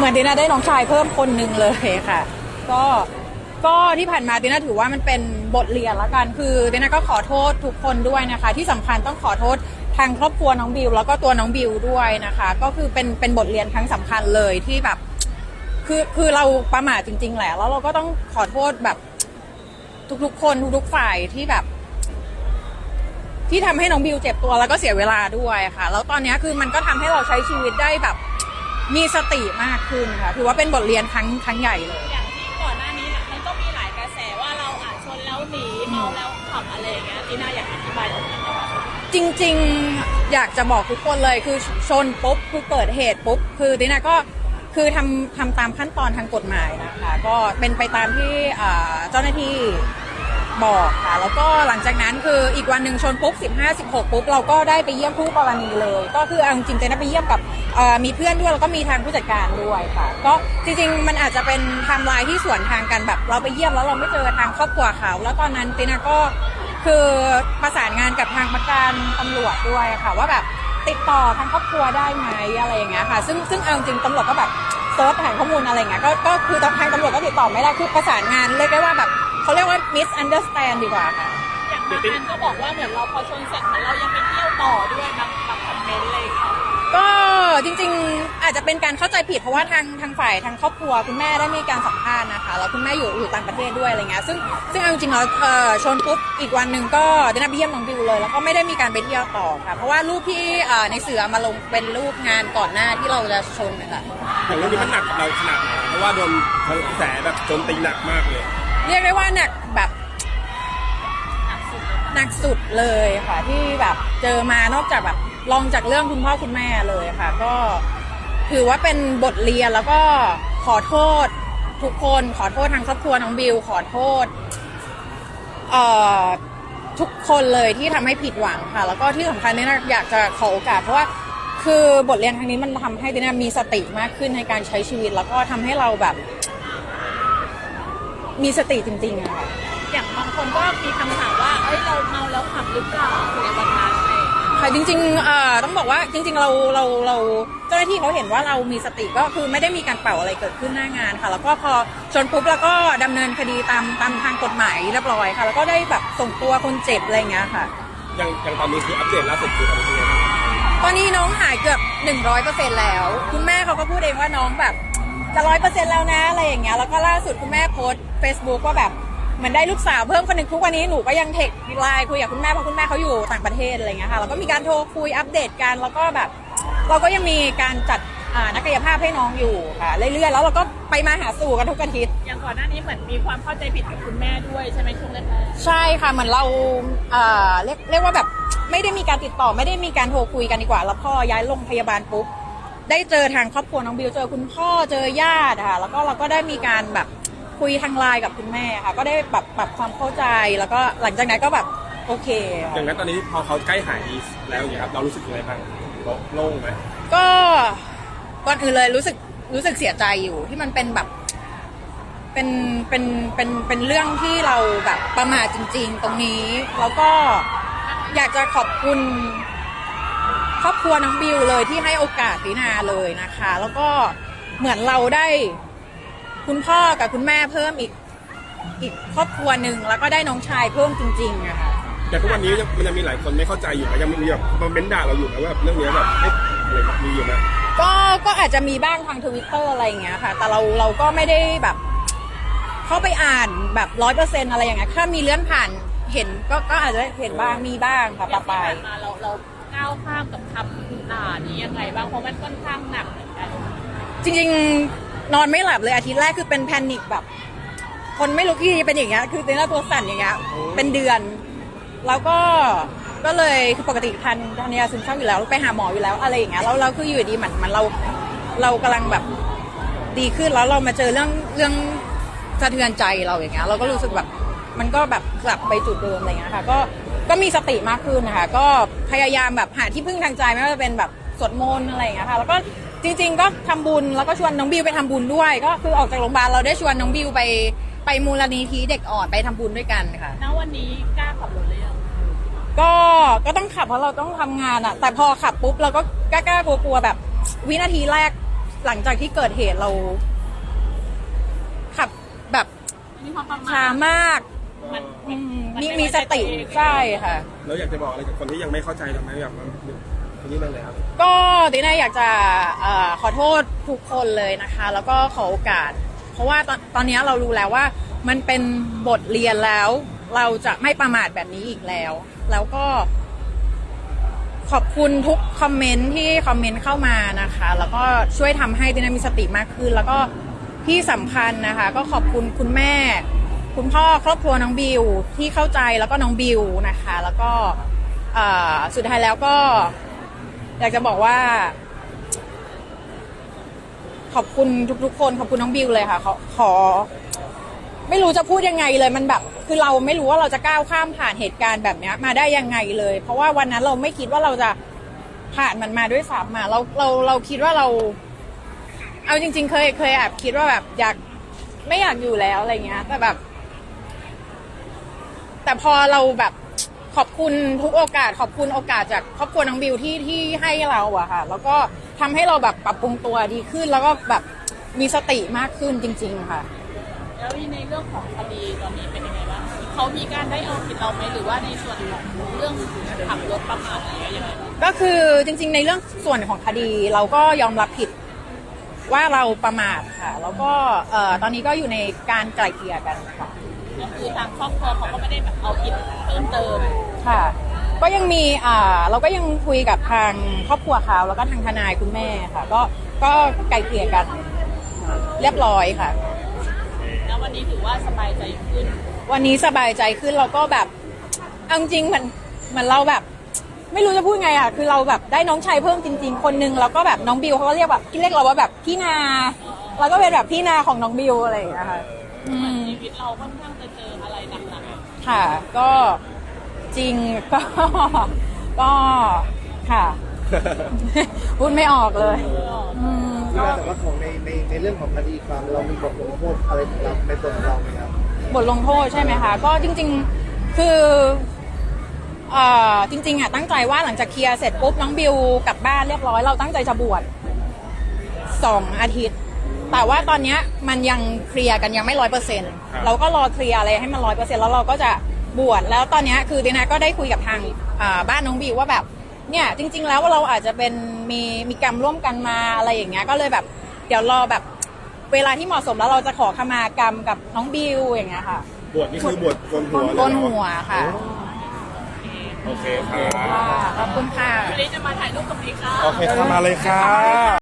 เหมือนตินาได้น้องชายเพิ่มคนหนึ่งเลยค่ะ ก็ก็ที่ผ่านมาตินาถือว่ามันเป็นบทเรียนละกัน คือตินาก็ขอโทษทุกคนด้วยนะคะ ที่สำคัญต้องขอโทษทางครอบครัวน้องบิวแล้วก็ตัวน้องบิวด้วยนะคะ ก็คือเป็นเป็นบทเรียนครั้งสำคัญเลยที่แบบ คือคือเราประมาทจริง ๆ แหละแล้วเราก็ต้องขอโทษแบบ ทุกๆ คนทุกๆฝ่ายที่แบบ ที่ทำให้น้องบิวเจ็บตัวแล้วก็เสียเวลาด้วยค่ะ แล้วตอนนี้คือมันก็ทำให้เราใช้ชีวิตได้แบบ มีสติมากขึ้นค่ะถือว่าเป็นบทเรียนครั้งครั้งใหญ่เลย อย่างที่ก่อนหน้านี้น่ะมันก็มีหลายกระแสว่าเราอาจชนแล้วหนีเมาแล้วขับอะไรอย่างเงี้ยทีน่าอยากอธิบายตรงนั้นหน่อยจริงๆอยากจะบอกทุกคนเลยคือชนปุ๊บคือเกิดเหตุปุ๊บคือตินาก็คือทำทำตามขั้นตอนทางกฎหมายนะคะ ก็เป็นไปตามที่อ่าเจ้าหน้าที่ บอกค่ะ แล้วก็หลังจากนั้นคืออีกวันหนึ่งชนปุ๊บ 15 16 ปุ๊บ เราก็ได้ไปเยี่ยมผู้กรณีเลย ก็คือเอาจริงๆตินไปเยี่ยมกับมีเพื่อนด้วย แล้วก็มีทางผู้จัดการด้วยค่ะ ก็จริงๆ มันอาจจะเป็นไทม์ไลน์ที่สวนทางกันแบบ เราไปเยี่ยมแล้วเราไม่เจอทางครอบครัวเขา แล้วตอนนั้นตินาก็คือประสานงานกับทางประการตำรวจด้วยค่ะว่าแบบติดต่อทางครอบครัวได้ไหมอะไรอย่างเงี้ยค่ะ ซึ่งซึ่งเอาจริงตำรวจก็แบบเซิร์ชหาข้อมูลอะไรอย่างเงี้ยก็ก็คือทางตำรวจก็ติดต่อไม่ได้คือประสานงานเรียกได้ว่าแบบ เขาเรียกว่า misunderstand ดีกว่าค่ะ อย่างบางอันก็บอกว่าเหมือนเราพอชนเสร็จเหมือนเรายังไปเที่ยวต่อด้วยบางบางคอมเมนต์อะไรอย่างเลยก็จริงๆอาจจะเป็นการเข้าใจผิดเพราะว่าทางทางฝ่ายทางครอบครัวคุณแม่ได้มีการสัมภาษณ์นะคะแล้วคุณแม่อยู่อยู่ต่างประเทศด้วยอะไรเงี้ยซึ่งซึ่งเอาจริงๆแล้วเอ่อชนปุ๊บอีกวันหนึ่งก็ได้นัดไปเยี่ยมน้องบิวเลย แล้วก็ไม่ได้มีการไปเที่ยวต่อค่ะเพราะว่ารูปที่เอ่อในเสือมาลงเป็นรูปงานก่อนหน้าที่เราจะชนนะคะอย่างเรื่องนี้มันหนักกับเราขนาดไหนเพราะว่าโดนกระแสแบบโจมตีหนักมากเลย เรียกได้ว่าหนักแบบหนักสุดเลยค่ะ ที่แบบเจอมานอกจากแบบลองจากเรื่องคุณพ่อคุณแม่เลยค่ะ ก็ถือว่าเป็นบทเรียนแล้วก็ขอโทษทุกคนขอโทษทางครอบครัวน้องบิวขอโทษเอ่อทุกคนเลยที่ทำให้ผิดหวังค่ะ แล้วก็ที่สำคัญเนี่ยนะอยากจะขอโอกาสเพราะว่าคือบทเรียนครั้งนี้มันทำให้ดินามีสติมากขึ้นในการใช้ชีวิต แล้วก็ทำให้เราแบบ มีสติจริงๆอะค่ะ อย่างบางคนก็มีคำถามว่า เอ้ย เราเมาแล้วขับหรือเปล่าในวันนั้นอะไรอย่างเงี้ยค่ะจริงๆเอ่อต้องบอกว่าจริง ๆ เราเราเราเจ้าหน้าที่เขาเห็นว่าเรามีสติก็คือไม่ได้มีการเป่าอะไรเกิดขึ้นหน้างานค่ะ แล้วก็พอชนปุ๊บแล้วก็ดำเนินคดีตามตามทางกฎหมายเรียบร้อยค่ะ แล้วก็ได้แบบส่งตัวคนเจ็บอะไรอย่างเงี้ยค่ะอย่างอย่างตอนนี้คืออัปเดตล่าสุดคือตอนนี้เป็นยังไงบ้างตอนนี้น้องหายเกือบ 100%แล้ว คุณแม่เขาก็พูดเองว่าน้องแบบ จะร้อยเปอร์เซ็นต์แล้วนะอะไรอย่างเงี้ยแล้วก็ล่าสุดคุณแม่โพสต์ Facebook ว่าแบบเหมือนได้ลูกสาวเพิ่มคนหนึ่งทุกวันนี้หนูก็ยังเทคไลน์คุยกับคุณแม่เพราะคุณแม่เขาอยู่ต่างประเทศอะไรเงี้ยค่ะแล้วก็มีการโทรคุยอัปเดตกันแล้วก็แบบ เราก็ยังมีการจัดอ่านักกายภาพให้น้องอยู่ค่ะเรื่อยๆแล้วเราก็ไปมาหาสู่กันทุกอาทิตย์ อย่างก่อนหน้านี้เหมือนมีความเข้าใจผิดกับคุณแม่ด้วยใช่ไหมช่วงแรกใช่ค่ะเหมือนเราเอ่อเรียกเรียกว่าแบบไม่ได้มีการติดต่อไม่ได้มีการโทรคุยกันดีกว่า แล้วพ่อย้ายโรงพยาบาลปุ๊บ ได้เจอทางครอบครัวน้องบิวเจอคุณพ่อเจอญาติค่ะแล้วก็เราก็ได้มีการแบบคุยทางไลน์กับคุณแม่ค่ะ ก็ได้แบบปรับความเข้าใจแล้วก็หลังจากนั้นก็แบบโอเคอค่ะย่างนั้นตอนนี้พอเขาใกล้หายดีแล้วอย่างเงี้ยครับเรารู้สึกยังไงบ้างโล่งไหมก็ก่อนอื่นเลยรู้สึกรู้สึกเสียใจอยู่ที่มันเป็นแบบ เป็นเป็นเป็นเป็นเรื่องที่เราแบบประมาทจริง ๆ ตรงนี้ แล้วก็อยากจะขอบคุณ ครอบครัวน้องบิวเลยที่ให้โอกาสตินาเลยนะคะ แล้วก็เหมือนเราได้คุณพ่อกับคุณแม่เพิ่มอีกอีกครอบครัวหนึ่งแล้วก็ได้น้องชายเพิ่มจริงๆอะค่ะแต่ทุกวันนี้ยังมันยังมีหลายคนไม่เข้าใจอยู่นะยังมีแบบมาเม้นด่าเราอยู่นะว่าแบบเรื่องเนี้ยแบบเอ๊ะอะไรแบบมีอยู่นะก็ก็อาจจะมีบ้างทางทวิตเตอร์อะไรอย่างเงี้ยค่ะ แต่เราเราก็ไม่ได้แบบเข้าไปอ่านแบบร้อยเปอร์เซ็นอะไรอย่างเงี้ยถ้ามีเลื่อนผ่านเห็นก็ก็อาจจะเห็นบ้างมีบ้างค่ะๆอย่างปะที่ปายผ่านมาเราเรา ก้าวข้ามกับคำด่านี้ยังไงบ้างเพราะมันค่อนข้างหนักเหมือนกันจริงๆ นอนไม่หลับเลยอาทิตย์แรกคือเป็นแพนิคแบบ คนไม่รู้ที่เป็นอย่างเงี้ยคือเป็นหน้าตัวสั่นอย่างเงี้ยเป็นเดือน แล้วก็ก็เลยคือปกติทานทานยาซึมเศร้าอยู่แล้วไปหาหมออยู่แล้วอะไรอย่างเงี้ยแล้วเราคืออยู่ดีๆเหมือนมันเราเรากำลังแบบดีขึ้นแล้วเรามาเจอเรื่องเรื่องสะเทือนใจเราอย่างเงี้ยเราก็รู้สึกแบบมันก็แบบกลับไปจุดเดิมอะไรเงี้ยค่ะ ก็ ก็มีสติมากขึ้นนะคะก็พยายามแบบหาที่พึ่งทางใจไม่ว่าจะเป็นแบบสวดมนต์อะไรอย่างเงี้ยค่ะแล้วก็จริง ๆ ก็ทำบุญแล้วก็ชวนน้องบิวไปทำบุญด้วย ก็คือออกจากโรงพยาบาลเราได้ชวนน้องบิวไปไปมูลนิธิเด็กอ่อนไปทำบุญด้วยกันค่ะณวันนี้กล้าขับรถเลยงก็ก็ต้องขับเพราะเราต้องทำงานอะแต่พอขับปุ๊บเราก็กล้าๆกลัวๆแบบ วินาทีแรกหลังจากที่เกิดเหตุเรา ขับแบบมีความประมาช้าทมาก มันอืมมันมีไม่มีไว้ใจสติตัวเองใช่ค่ะ แล้วอยากจะบอกอะไรกับคนที่ยังไม่เข้าใจทำไมแบบคนนี้นั่นเลยครับก็ตินาอยากจะเอ่อขอโทษทุกคนเลยนะคะ แล้วก็ขอโอกาส เพราะว่าตอนตอนนี้เรารู้แล้วว่ามันเป็นบทเรียนแล้ว เราจะไม่ประมาทแบบนี้อีกแล้ว แล้วก็ ขอบคุณทุกคอมเมนต์ที่คอมเมนต์เข้ามานะคะ แล้วก็ช่วยทำให้ตินามีสติมากขึ้น แล้วก็ที่สำคัญนะคะ ก็ขอบคุณคุณแม่ คุณพ่อครอบครัวน้องบิวที่เข้าใจแล้วก็น้องบิวนะคะ แล้วก็สุดท้ายแล้วก็ อยากจะบอกว่า ขอบคุณทุกๆ คนขอบคุณน้องบิวเลยค่ะขอขอ ไม่รู้จะพูดยังไงเลยมันแบบ คือเราไม่รู้ว่าเราจะก้าวข้ามผ่านเหตุการณ์แบบนี้มาได้ยังไงเลย เพราะว่าวันนั้นเราไม่คิดว่าเราจะผ่านมันมาด้วยซ้ำมาเราเราเราคิดว่าเรา เอาจริง ๆ เคยเคยแอบคิดว่าแบบอยากไม่อยากอยู่แล้วอะไรเงี้ย แต่แบบ แต่พอเราแบบขอบคุณทุกโอกาส ขอบคุณโอกาสจากครอบครัวน้องบิวที่ที่ให้เราอะค่ะ แล้วก็ทำให้เราแบบปรับปรุงตัวดีขึ้น แล้วก็แบบมีสติมากขึ้นจริง ๆ ค่ะ แล้วในเรื่องของคดีตอนนี้เป็นยังไงบ้างเขามีการได้เอาผิดเราไหมหรือว่าในส่วนของเรื่องขับรถประมาทอะไรยังไงบ้างก็คือจริง ๆ ในเรื่องส่วนของคดีเราก็ยอมรับผิดว่าเราประมาทค่ะ แล้วก็เอ่อตอนนี้ก็อยู่ในการไกล่เกลี่ยกันค่ะ ก็คือทางครอบครัวเขาก็ไม่ได้แบบเอาผิดเพิ่มเติมค่ะ ก็ยังมีอ่าเราก็ยังคุยกับทางครอบครัวเขาแล้วก็ทางทนายคุณแม่ค่ะ ก็ก็ไกล่เกลี่ยกัน เรียบร้อยค่ะ แล้ววันนี้ถือว่าสบายใจขึ้น วันนี้สบายใจขึ้นเราก็แบบเอาจริงๆเหมือนเหมือนเราแบบ ไม่รู้จะพูดไงอะคือเราแบบได้น้องชายเพิ่มจริง ๆ คนนึงแล้วก็แบบน้องบิวเขาก็เรียกแบบเรียกเราว่าแบบพี่นา เราก็เป็นแบบพี่นาของน้องบิวอะไรอย่างเงี้ยค่ะอืมชี วิตเราค่อนข้างจะเจออะไรหนักค่ะ ก็จริงก็ก็ค่ะ พูดไม่ออกเลยอืมที่ก็ว่าแต่ว่าของในในในเรื่องของคดีความเรามีบทลงโทษอะไรของเราในตัวของเราไหมครับบทลงโทษใช่ไหมคะ ก็จริง ๆ คือเอ่อจริงๆอะตั้งใจว่าหลังจากเคลียร์เสร็จปุ๊บน้องบิวกลับบ้านเรียบร้อยเราตั้งใจจะบวชสองอาทิตย์ แต่ว่าตอนเนี้ยมันยังเคลียร์กันยังไม่ร้อยเปอร์เซ็นต์เราก็รอเคลียร์อะไรให้มันร้อยเปอร์เซ็นต์แล้วเราก็จะบวชแล้วตอนเนี้ยคือตินาก็ได้คุยกับทางอ่าบ้านน้องบิวว่าแบบเนี่ยจริง ๆ แล้วเราอาจจะเป็นมีมีกรรมร่วมกันมาอะไรอย่างเงี้ยก็เลยแบบเดี๋ยวรอแบบเวลาที่เหมาะสมแล้วเราจะขอขมากรรมกับน้องบิวอย่างเงี้ยค่ะบวชนี่คือบวชโกนหัวเลยโกนหัวค่ะโอเคครับค่ะขอบคุณค่ะๆวันนี้จะมาถ่ายรูปกับพี่ค่ะ โอเคเข้ามาเลยค่ะ